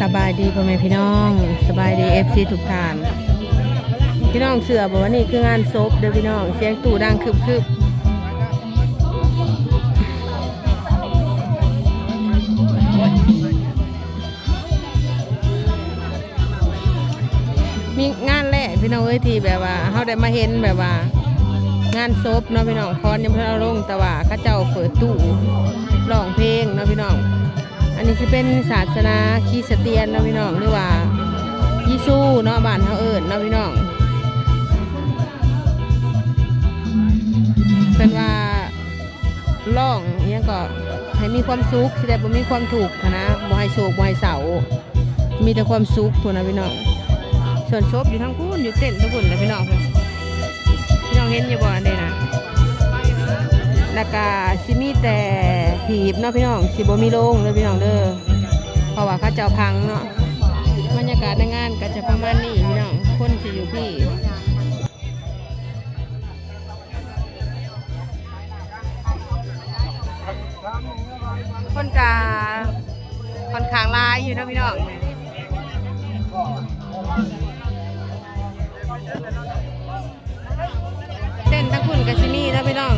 สบายดีพ่อแม่พี่น้องสบายดีเอฟซีทุกท่านพี่น้องเสือบอกว่านี่คืองานศพเด้อพี่น้องเสียงตู่ดังคึบคึบมีงานแรกพี่น้องเอ้ยที่แบบว่าเขาได้มาเห็นแบบว่า งานศพเนาะพี่น้องคอนยังพิ่นเอาลงแต่ว่าข้าเจ้าเปิดตู้ร้องเพลงเนาะพี่น้อง อันนี้จะเป็นศาสนาคริสเตียนเนาะพี่น้องหรือว่ายิซูเนาะบ้านเขาเอิญเนาะพี่น้องเป็นว่าร้องยังก็ให้มีความสุขที่ได้บ่มีความถูกนะบ่ให้โศกบ่ให้เศร้ามีแต่ความสุขพุ่นนะพี่น้องส่วนศพอยู่ทั้งคู่อยู่เต้นทั้งคู่นะพี่น้องพี่น้องเห็นอยู่บ่อันเด้นะ แล้วก็สิมีแต่ผีบเนาะพี่น้องสิบ่มีโรงเลยพี่น้องเด้อเพราะว่าเขาเจ้าพังเนาะบรรยากาศในงานก็จะประมาณนี้พี่น้องคนสิอยู่พี่คนกาค่อนข้างหลายอยู่นะพี่น้องเต้นทั้งคุณกับซิมี่นะพี่น้อง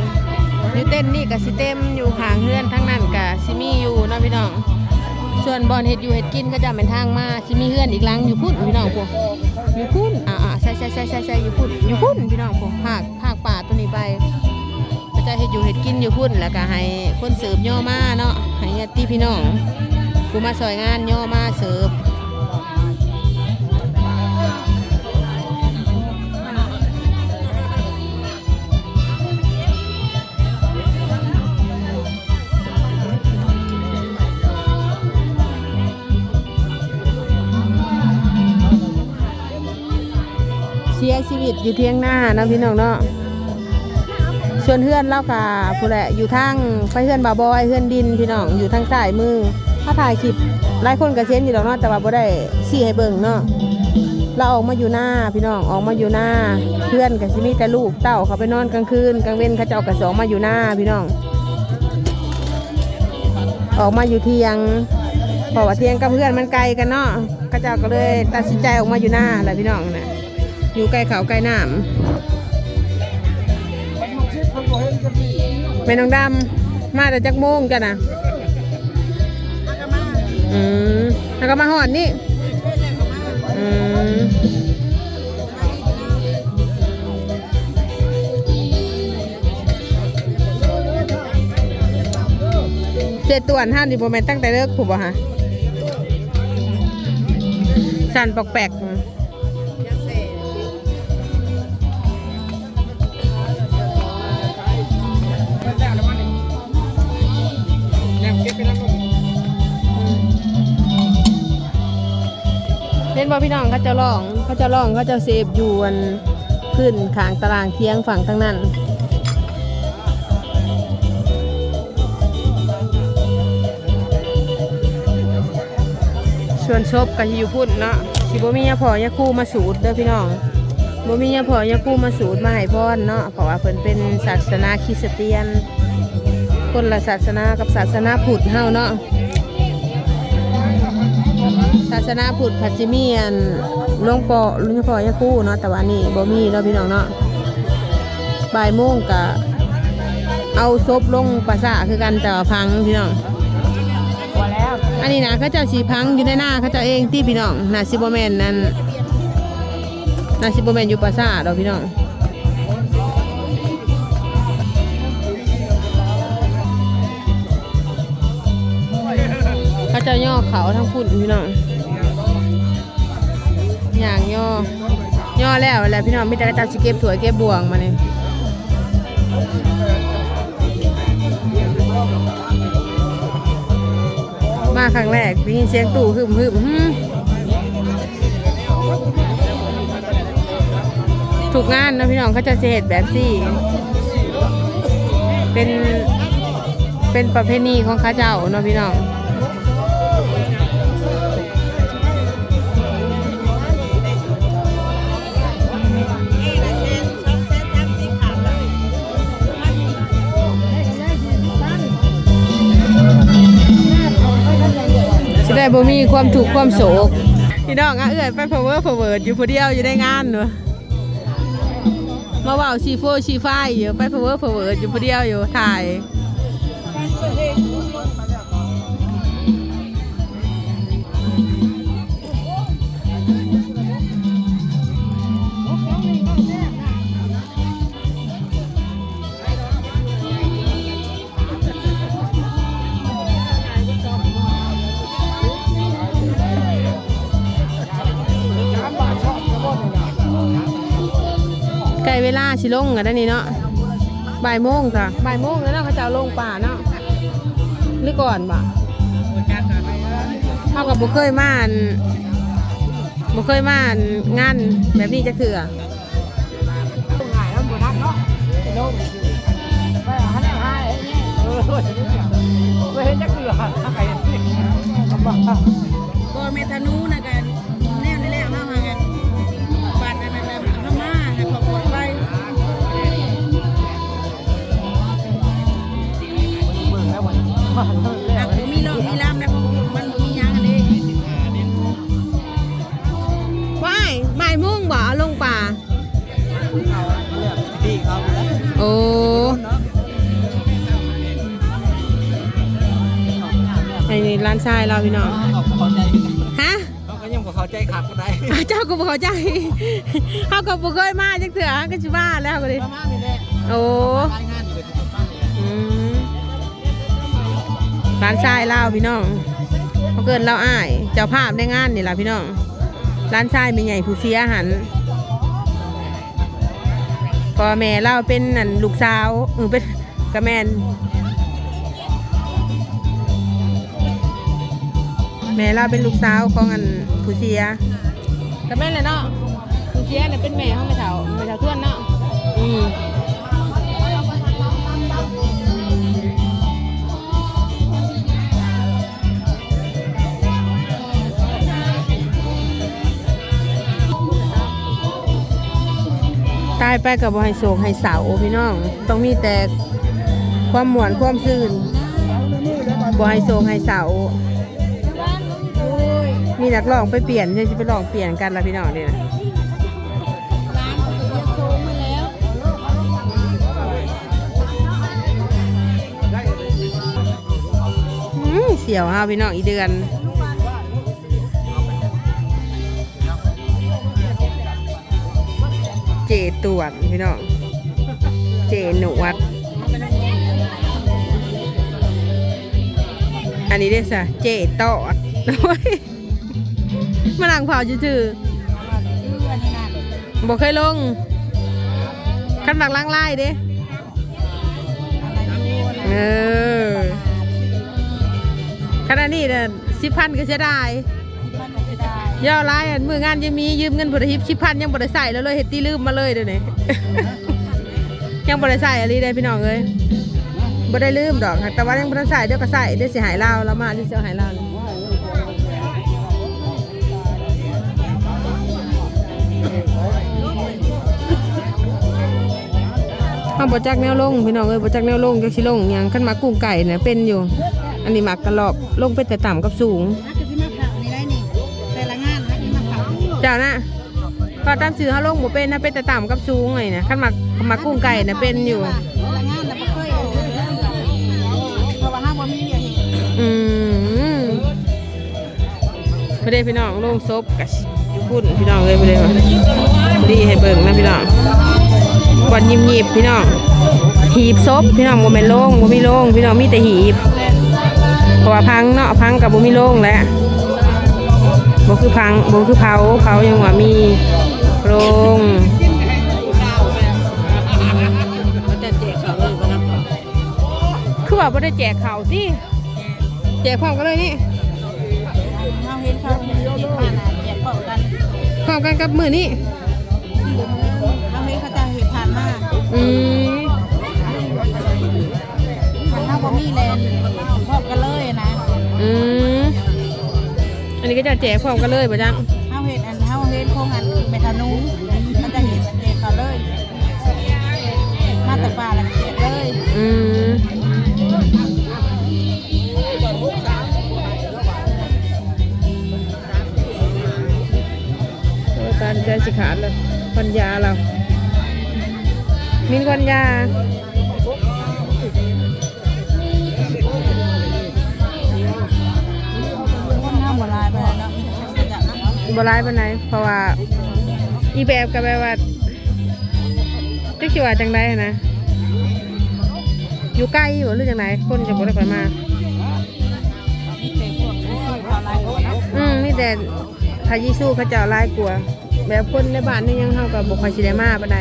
อยู่เต้นนี่กับซิเต็มอยู่ขางเฮือนทั้งนั้นกับซิมี่อยู่เนาะพี่น้อง ส่วนบอลเห็ดอยู่เห็ดกินก็จะเป็นทางมาซิมี่เฮือนอีกหลังอยู่พุ่นพี่น้องพวกอยู่พุ่นอ่าอ่าใช่ใช่ใช่ใช่ใช่อยู่พุ่นอยู่พุ่นพี่น้องพวกภาคภาคป่าตัวนี้ไปก็จะเห็ดอยู่เห็ดกินอยู่พุ่นแล้วก็ให้คนเสิร์ฟย่อมาเนาะให้ญาติพี่น้องกูมาซอยงานย่อมาเสิร์ฟ ชีวิตอยู่เทียงหน้าเนาะพี่น้องเนาะส่วนเพื่อนเล่ากาผู้แหละอยู่ทางไปเพื่อนบาบอยเพื่อนดินพี่น้องอยู่ทางซ้ายมือถ้าถ่ายคลิปหลายคนก็เซ็นอยู่ดอกเนาะแต่ว่าบ่ได้ซี่ให้เบิ่งเนาะเราออกมาอยู่หน้าพี่น้องออกมาอยู่หน้า เพื่อนกับชิมีแต่ลูกเต้าเขาไปนอนกลางคืนกลางเว้นเขาจะออกกระสองมาอยู่หน้าพี่น้อง ออกมาอยู่เทียงเพราะว่าเทียงกับเพื่อนมันไกลกันเนาะเขาเจ้าก็เลยตัดสินใจออกมาอยู่หน้าแหละพี่น้องนะ อยู่ใกล้เขาใกล้น้ำแม่น้องดำมาแต่จักโมงจ้ะนะอืมแล้วก็มาหอดนี่อืมเจ็ดตัวนท่านดิโมเมนตั้งแต่เลิกผูกบ่ฮะสันปอกแปลก เล่นบอพี่น้องเขาจะลองเขาจะลองเขาจะเซฟอยู่อันขึ้นขางตารางเทียงฝั่งทั้งนั้นส่วนชบก็สิอยู่พุ่นเนาะสิบ่มียาพอยาคู่มาสูตรเด้อพี่น้องบ่มียาพอยาคู่มาสูตรมาให้พรเนาะเพราะว่าเพิ่นเป็นศาสนาคริสเตียน คนละศาสนากับศาสนาพุทธเฮาเนาะ ศาสนาพุทธพัชิมีอันหลวงปอหลวงพ่อยาคู่เนาะแต่ว่านี่บ่มีเนาะพี่น้องเนาะบ่ายโมงกะเอาศพลงปราสาคือกันแต่ว่าพังพี่น้องอันนี้นะเขาเจ้าสีพังอยู่ในหน้าเขาเจ้าเองที่พี่น้องนาซิโบแมนนั่นนาซิโบแมนอยู่ปราสาทเราพี่น้อง เขาจ้าย่อเขาทั้งพุ่นพี่น้องอย่างย่อย่อแล้วแหละพี่น้องไม่ได้กระจับสิเก็บถั่วยเก็บบ่วงมาเนี่ยมาครั้งแรกได้ยินเสียงตู่หึมหึมหึมถูกงานนะพี่น้องเขาจะเสดแบบสี่เป็นเป็นประเพณีของข้าเจ้าเนาะพี่น้อง ได้บ่มีความถูกข์ความโศกพี่น้องอะเอื้อยไปเพอเวอร์เพอเวิร์ดอยู่ผู้เดียวอยู่ในงานเนาะมาเว้าชีโฟชีไฟอยู่ไปเพอเวอร์เพอเวิร์ดอยู่ผู้เดียวอยู่ถ่าย ล้เวลาสิลงกันได้วนี่เนาะบ่ายโมงจ้ะบ่ายโมงแล้วเนาะเขาจะเอาลงป่าเนาะหรือก่อนบ่เท่ากับบุเคยมาอันบุเคยมาอันงานแบบนี้จะคือง่ายแล้วบ่ทักเนาะไอ้โน้มไปหันหาไอ้นี่เออไปเห็นจักเกือทางไอ้ลำบากก็เมทานูนะ นมาเลิกแล้หาวกบ่มีโรคมีลามแล้วมันบ่มีหยังอันนี้ว้ายบ่ายโมงบ่เอาลงป่า พี่เขาแล้วโอ้ไอ้นี่ร้านชายเราพี่น้อง เขาเข้าใจฮะ เขาก็ยังบ่เข้าใจขับก็ได้อ้าวเจ้าก็บ่เข้าใจ เฮาก็บ่เคยมาจักเทื่อก็สิมาแล้วก็ดิประมาณนี้แหละโอ้ รายงาน ร้านชายเล่าพี่น้องเขาเกินเล่าอ้าย เจ้าภาพในงานนี่ล่ะพี่น้องร้านชายมีใหญ่ผู้เสียหันพ่อแม่เล่าเป็นนั่นลูกสาวเออเป็นกระแมนแม่เล่าเป็นลูกสาวของอันผู้เสียกระแมนเลยเนาะผู้เสียเนี่ยเป็นแม่ของแม่เฒ่าแม่เฒ่าทวนเนาะอืมายไปกับบ่ให้โศกให้เสาพี่น้อง ต้องมีแต่ความหมวนความซื่นบ่ให้โศกให้เสามีนักร้องไปเปลี่ยนใช่สิไปลองเปลี่ยนกันละพี่น้องเดี๋ยนะร้านเขาก็จะโซมมาแล้วอื้อเสียวฮาพี่น้องอีเดือน เจตวดพี่น้องเจหนวด อันนี้เด้สะเจตอดโอ้ยมาลังเผาจืดชื่ออันนี้น่ะๆบอกเคยลงขันหมักล้างไล่เด้เออขณะนี้เนี่ยสิบพันก็จะได้ ย่อร้ายอันมืองานยังมียืมเงินบริฮิปสิพันยังบริใส่แล้วเลยเฮ็ดตีลืมมาเลยเดี๋ยวนี้ยังบริใส่อะไรได้พี่น้องเอ้ยบ่ได้ลืมดอกแต่ว่ายังบริใส่เดี๋ยวก็ใส่เดี๋ยวสิหายเลาแล้วมาที่เสียหายลาข้าบจักแนวลงพี่น้องเอ้ยบจักแนวลงจักสิลงหยังขันมากุ้งไก่เนี่ยเป็นอยู่ อันนี้หมักกระหลอกลงไปแต่ต่ำกับสูง เจ้านะพอตามสื่อเขาลงบ่เป็นนะเป็นแต่ต่ำกับสูงไงนะขั้นมามากุ้งไก่นะเป็นอยู่งานน่ะบ่เคยเอาเรื่องเพราะว่าห้ามบ่มีเวียเห็นอืมพอดีพี่น้องลงซบกับพุ่นพี่น้องเลยพอดีว่าดีให้เบิ่งนะพี่น้องบอลยิมยิบพี่น้องหีบซบพี่น้องบ่แม่นโล่งบ่มีโล่งพี่น้องมีแต่หีบเพราะว่าพังเนาะพังกับบ่มีโล่งแล้ว บ่คือพังบ่คือเผาเผายังว่ามีโล่งแต่เจ๊เขาเลยบ่นำคือว่าบ่ได้แจกข่าวสิแจกพร้อมกันเลยนี่เฮาเห็นเขาเห็นเห็นผ่านน่ะแยกเป่ากันพร้อมกันกับมือนี่เฮาเห็นเขาจะเห็นผ่านมาอืมผ่านเฮาบ่มีแลนพร้อมกันเลยนะอืมอั นี้ก็จะแจกพร้อมกันเลยบ่จังเ้าเห็ดอันเฮาเห็ดโค้งอันเมทานูมันจะเห็นมันแจกเขาเลย มาต่ปาละวแจกเลย อืมโอ้ตาใจสิขาดเลยปัญญาเรา มินปัญญา บร้ายปานไหนเพราะว่าอีแบบกับแบบว่าจะคิดว่าจังไดนะอยู่ใกล้อยู่หรือจังไหนคนจะบ่ได้ค่อยมาอืมมีแต่พายิสู้เขาเจ้าหลายกลัว แบบคนในบ้านนี่ยังเฮากับบ่ค่อยสิได้มาปานใด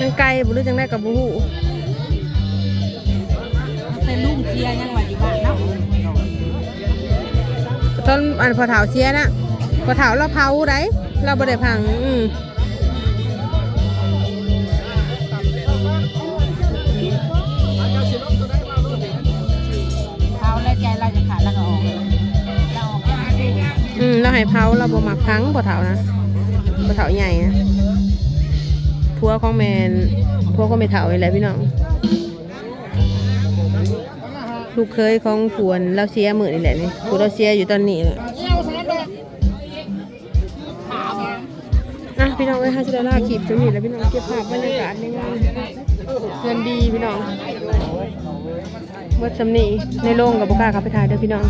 ยังไกลบ่รู้จังได๋ก็บ่ฮู้แต่ลุงเชียยังว่าอยู่บ้าน ตอนอันพอเฒ่าเสียน่ะพอเฒ่าเราเผาได้เราบ่ได้พังอืมเขาและใจเราจะขาดแล้วก็ออกเราออกจากที่อืมเราให้เผาเราบ่มักพังพอเฒ่านะพอเฒ่าใหญ่นะพัวของแมนพัวของแม่เฒ่านี่แหละพี่น้อง ลูกเคยของผวนเราเสียมือนี่แหละนี่ผู้เราเสียอยู่ตอนนี้แหละอะพี่น้องเอ้ยฮาสิด้ลาคลิปตรงนี้แล้วพี่น้องเก็บภาพบรรยากาศในงานเงินดีพี่น้องเบิดสำนีในโรงกับบุก้าครับไปถ่ายเด้อพี่น้อง